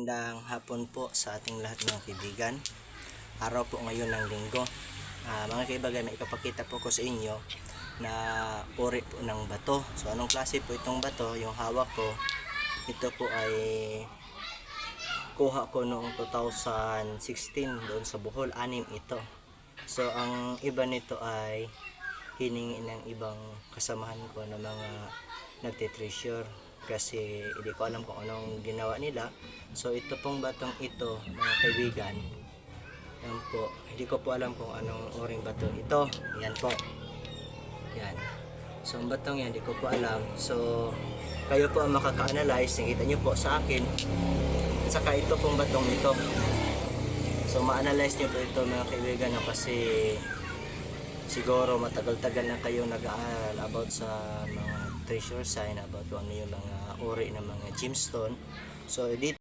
magandang hapon po sa ating lahat ng kaibigan. Araw po ngayon ng linggo. Ah, mga kaibigan, may ipapakita po ko sa inyo na uri po ng bato. So anong klase po itong bato? Yung hawak ko, ito po ay kuha ko noong 2016 doon sa Bohol. Anim ito. So ang iba nito ay hiningi ng ibang kasamahan ko na mga nagte-treasure kasi hindi ko alam kung anong ginawa nila. So ito pong batong ito, mga kaibigan, yan po, hindi ko po alam kung anong oring bato ito. Yan po. Yan. So ang batong yan, hindi ko po alam. So kayo po ang makaka-analyze, nakita nyo po sa akin. At saka ito pong batong ito. So ma-analyze nyo po ito mga kaibigan kasi siguro matagal-tagal na kayo nag-aaral about sa mga treasure sign about kung yung mga uri ng mga gemstone. So dito